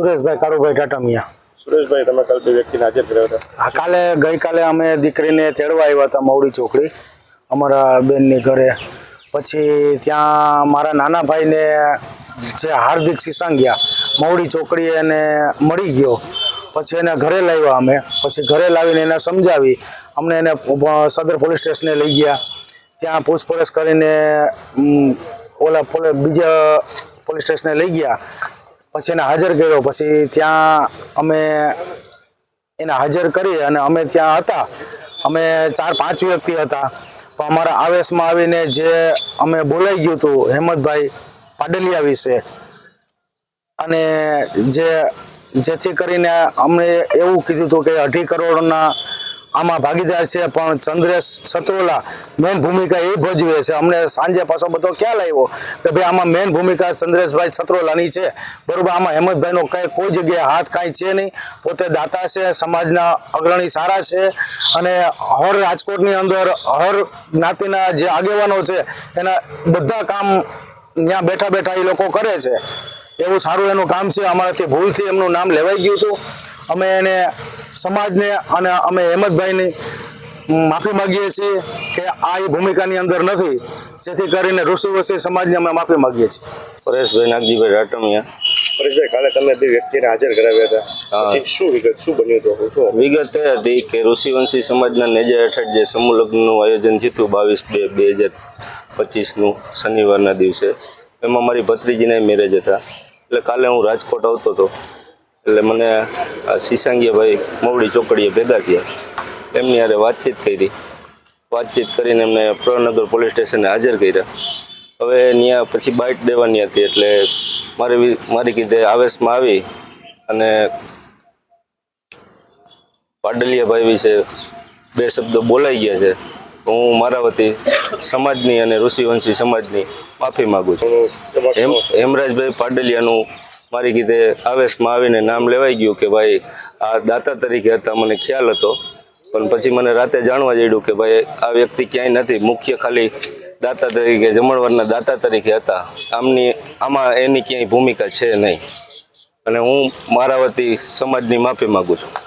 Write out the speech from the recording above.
સુરેશભાઈ કારુભાઈ ટાટામિયા સુરેશભાઈ તમે કાલ બે વ્યક્તિને હાજર કર્યા હતા. હા કાલે ગઈકાલે અમે દીકરીને તેડવા આવ્યા હતા મવડી ચોકડી. અમારા બેનની ઘરે. પછી ત્યાં મારા નાના ભાઈને જે હાર્દિક સિસાંગિયા મવડી ચોકડી એને મળી ગયો. પછી એને ઘરે લાવ્યા અમે. પછી ઘરે લાવીને એને સમજાવી. અમને એને સદર પોલીસ સ્ટેશને લઈ ગયા. ત્યાં પૂછપરછ કરીને ઓલા બીજા પોલીસ સ્ટેશને લઈ ગયા. પછી એને હાજર કર્યો. પછી ત્યાં અમે એને હાજર કરી અને અમે ત્યાં હતા. અમે ચાર, પાંચ વ્યક્તિ હતા. પણ અમારા આવેશમાં આવીને જે અમે બોલાઈ ગયું હતું હેમંતભાઈ પાડલિયા વિશે અને જે, જેથી કરીને અમને એવું કીધું હતું કે અઢી કરોડના આમાં ભાગીદાર છે, પણ ચંદ્રેશ સત્રોલા મેન ભૂમિકા એ ભજવે છે. અમને સાંજે પાછો બધો ખ્યાલ આવ્યો કે ભાઈ આમાં મેન ભૂમિકા ચંદ્રેશભાઈ સત્રોલાની છે. બરોબર, આમાં હેમંતભાઈનો કંઈ કોઈ જગ્યાએ હાથ કાંઈ છે નહીં. પોતે દાતા છે, સમાજના અગ્રણી સારા છે અને હર રાજકોટની અંદર હર જ્ઞાતિના જે આગેવાનો છે, એના બધા કામ ત્યાં બેઠા બેઠા એ લોકો કરે છે. એવું સારું એનું કામ છે. અમારાથી ભૂલથી એમનું નામ લેવાઈ ગયું હતું. અમે એને સમાજને અને અમે હેમંતભાઈની માફી માગીએ છીએ કે આ એ ભૂમિકાની અંદર નથી. જેથી કરીને ઋષિવસી સમાજને અમે માફી માગીએ છીએ. પરેશભાઈ નાગજીભાઈ રાટમિયા પરેશભાઈ કાલે તમે બે વ્યક્તિને હાજર કરાવ્યા હતા. શું વિગત શું બન્યું હતું? વિગત એ હતી કે ઋષિવંશી સમાજના નેજા હેઠળ જે સમૂહ લગ્નનું આયોજન થયું હતું બાવીસ બે બે હજાર પચીસનું શનિવારના દિવસે એમાં મારી ભત્રીજીના મેરેજ હતા. એટલે કાલે હું રાજકોટ આવતો હતો. એટલે મને આ સિસાંગીયાભાઈ મોવડી ચોકડીએ ભેગા થયા. એમની હારે વાતચીત કરી. વાતચીત કરીને એમને પ્રનગર પોલીસ સ્ટેશને હાજર કર્યા. હવે ત્યાં પછી બાઇટ દેવાની હતી એટલે મારી મારી કીધે આવેશમાં આવી અને પાડલિયાભાઈ વિશે બે શબ્દો બોલાઈ ગયા છે. તો હું મારા વતી સમાજની અને ઋષિવંશી સમાજની માફી માગું છું? હેમરાજભાઈ પાડલિયાનું મારી કીધે આવેશમાં આવીને નામ લેવાઈ ગયું કે ભાઈ આ દાતા તરીકે હતા, મને ખ્યાલ હતો. પણ પછી મને રાતે જાણવા જડ્યું કે ભાઈ આ વ્યક્તિ ક્યાંય નથી, મુખ્ય ખાલી દાતા તરીકે, જમણવારના દાતા તરીકે હતા. આમની, આમાં એની ક્યાંય ભૂમિકા છે નહીં. અને હું મારા વતી સમાજની માફી માગું છું.